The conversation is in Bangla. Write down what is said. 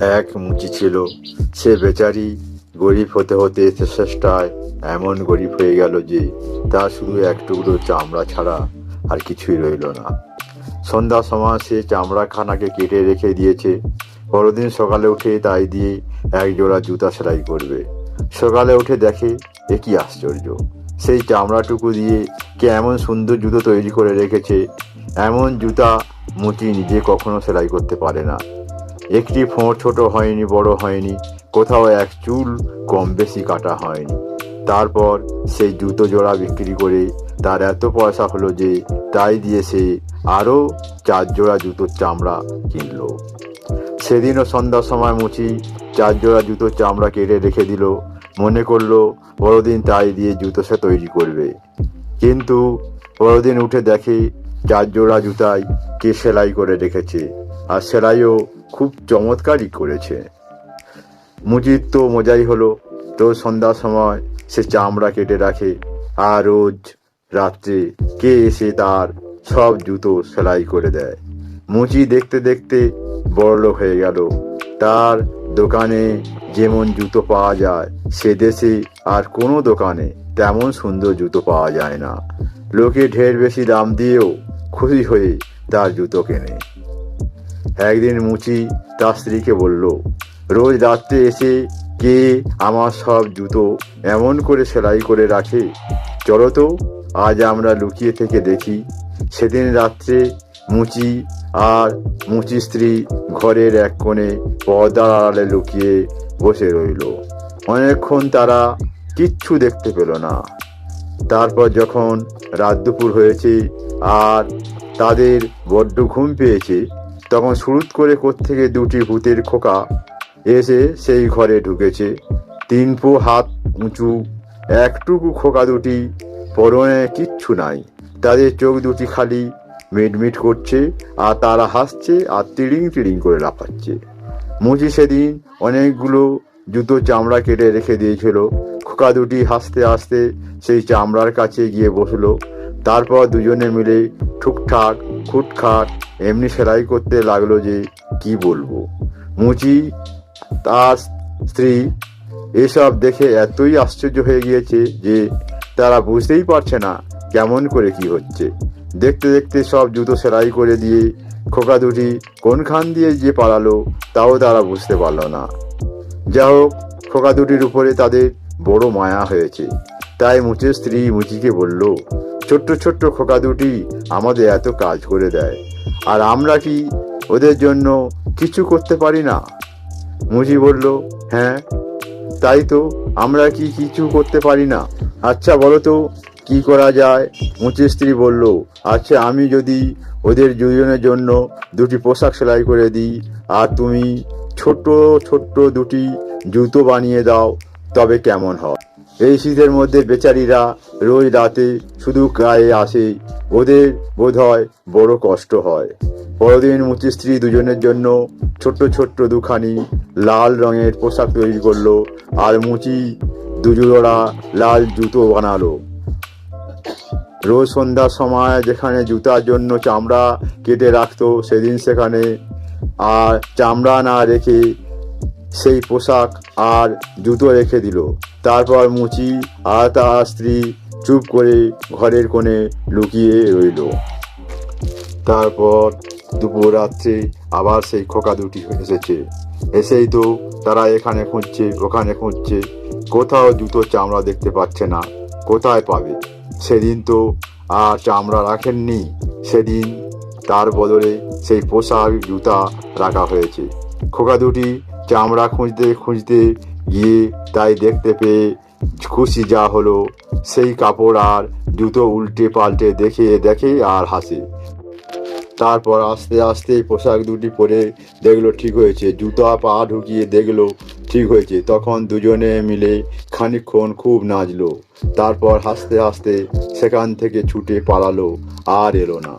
এক মুচি ছিল। সে বেচারি গরিব হতে হতে চেষ্টায় এমন গরিব হয়ে গেল যে তার শুধু এক টুকরো চামড়া ছাড়া আর কিছুই রইল না। সন্ধ্যার সময় সে চামড়া খানাকে কেটে রেখে দিয়েছে। পরদিন সকালে উঠে তাই দিয়ে এক জোড়া জুতা সেলাই করবে। সকালে উঠে দেখে এ কি আশ্চর্য। সেই চামড়াটুকু দিয়ে কে এমন সুন্দর জুতো তৈরি করে রেখেছে। এমন জুতা মুচি নিজে কখনো সেলাই করতে পারে না। একটি ফোঁড় ছোট হয়নি, বড় হয়নি, কোথাও এক চুল কম বেশি কাটা হয়নি। তারপর সেই জুতো জোড়া বিক্রি করে তার এত পয়সা হলো যে তাই দিয়ে সে আরও চার জোড়া জুতোর চামড়া কিনলো। সেদিনও সন্ধ্যার সময় মুচি চার জোড়া জুতোর চামড়া কেটে রেখে দিল, মনে করল বড়দিন তাই দিয়ে জুতো সে তৈরি করবে। কিন্তু বড়দিন উঠে দেখে চার জোড়া জুতাই কে সেলাই করে রেখেছে, আর সেলাইও খুব চমৎকারই করেছে। মুজির তো মজাই হলো, তো সন্ধ্যার সময় সে চামড়া কেটে রাখে, আর রোজ রাত্রে কে এসে তার সব জুতো সেলাই করে দেয়। মুচি দেখতে দেখতে বড়লোক হয়ে গেল। তার দোকানে যেমন জুতো পাওয়া যায়, সে দেশে আর কোনো দোকানে তেমন সুন্দর জুতো পাওয়া যায় না। লোকে ঢের বেশি দাম দিয়েও খুশি হয়ে তার জুতো কেনে। একদিন মুচি তার স্ত্রীকে বলল, রোজ রাত্রে এসে কে আমার সব জুতো এমন করে সেলাই করে রাখে? চলো তো, আজ আমরা লুকিয়ে থেকে দেখি। সেদিন রাত্রে মুচি আর মুচি স্ত্রী ঘরের এক কোণে পর্দার আড়ালে লুকিয়ে বসে রইল। অনেকক্ষণ তারা কিচ্ছু দেখতে পেল না। তারপর যখন রাত দুপুর হয়েছে আর তাদের বড্ড ঘুম পেয়েছে তখন সুরুত করে কোত্থেকে দুটি ভূতের খোকা এসে সেই ঘরে ঢুকেছে। তিন পো হাত উঁচু, একটুকু খোকা দুটি, পরনে কিচ্ছু নাই। তাদের চোখ দুটি খালি, মিটমিট করছে, আর তারা হাসছে, আর তিড়িং তিড়িং করে লাফাচ্ছে। মুচি সেদিন অনেকগুলো জুতো চামড়া কেটে রেখে দিয়েছিল। খোকা দুটি হাসতে হাসতে সেই চামড়ার কাছে গিয়ে বসল। তারপর দুজনে মিলে ঠুকঠাক, খুটখাট এমনি সেলাই করতে লাগল যে কি বলব? মুচি তার স্ত্রী, এসব দেখে এতই আশ্চর্য হয়ে গিয়েছে যে তারা বুঝতেই পারছে না কেমন করে কি হচ্ছে। দেখতে দেখতে সব জুতো সেলাই করে দিয়ে খোকা দুটি কোনখান দিয়ে যে পালালো তাও তারা বুঝতে পারল না। যা হোক, খোকা দুটির উপরে তাদের বড় মায়া হয়েছে। তাই মুচের স্ত্রী মুচিকে বলল ছোট্ট ছোট্ট খোকা দুটি আমাদের এত কাজ করে দেয়। আর আমরা কি ওদের জন্য কিছু করতে পারি না? মুজি বলল হ্যাঁ তাই তো আমরা কি কিছু করতে পারি না? আচ্ছা বলো তো, কি করা যায়? মুচির স্ত্রী বলল আচ্ছা আমি যদি ওদের দুজনের জন্য দুটি পোশাক সেলাই করে দিই, আর তুমি ছোট্ট ছোট্ট দুটি জুতো বানিয়ে দাও, তবে কেমন হয়? এই শীতের মধ্যে বেচারিরা রোজ রাতে শুধু গায়ে আসে। ওদের বোধ হয় বড় কষ্ট হয়। পরদিন মুচি স্ত্রী দুজনের জন্য ছোট্ট ছোট্ট দুখানি লাল রঙের পোশাক তৈরি করল আর মুচি দুজোড়া লাল জুতো বানালো। রোজ সন্ধ্যার সময় যেখানে জুতার জন্য চামড়া কেটে রাখতো, সেদিন সেখানে, আর চামড়া না রেখে সেই পোশাক আর জুতো রেখে দিল। তারপর মুচি আর তার স্ত্রী চুপ করে ঘরের কোণে লুকিয়ে রইল। তারপর দুপুর রাত্রে আবার সেই খোকা দুটি এসেছে। এসেই তো তারা এখানে খুঁজছে, ওখানে খুঁজছে। কোথাও জুতো চামড়া দেখতে পাচ্ছে না। কোথায় পাবে? সেদিন তো আর চামড়া রাখেননি। সেদিন তার বদলে সেই পোশাক, জুতা রাখা হয়েছে। খোকা দুটি চামড়া খুঁজতে খুঁজতে গিয়ে তাই দেখতে পেয়ে খুশি যা হলো, সেই কাপড় আর জুতো উল্টে পাল্টে দেখে দেখে আর হাসে। তারপর আস্তে আস্তে পোশাক দুটি পরে দেখল ঠিক হয়েছে, জুতা পা ঢুকিয়ে দেখল ঠিক হয়েছে। তখন দুজনে মিলে খানিকক্ষণ খুব নাচলো, তারপর হাসতে হাসতে সেখান থেকে ছুটে পালালো আর এলো না।